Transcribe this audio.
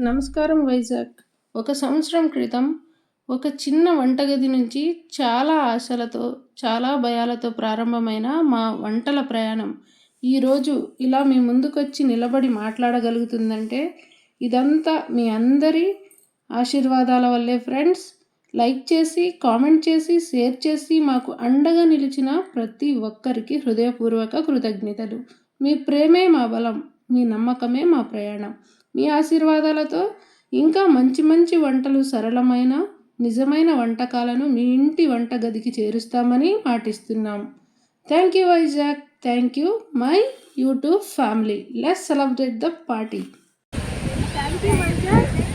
నమస్కారం వైజాగ్. ఒక సంవత్సరం క్రితం ఒక చిన్న వంటగది నుంచి చాలా ఆశలతో చాలా భయాలతో ప్రారంభమైన మా వంటల ప్రయాణం ఈరోజు ఇలా మీ ముందుకొచ్చి నిలబడి మాట్లాడగలుగుతుందంటే ఇదంతా మీ అందరి ఆశీర్వాదాల వల్లే ఫ్రెండ్స్. లైక్ చేసి కామెంట్ చేసి షేర్ చేసి మాకు అండగా నిలిచిన ప్రతి ఒక్కరికి హృదయపూర్వక కృతజ్ఞతలు. మీ ప్రేమే మా బలం మీ నమ్మకమే మా ప్రయాణం. మీ ఆశీర్వాదాలతో ఇంకా మంచి మంచి వంటలు సరళమైన నిజమైన వంటకాలను మీ ఇంటి వంటగదికి చేరుస్తామని పాటిస్తున్నాం thank you Vizag thank you my YouTube family. Let's celebrate the party. Thank you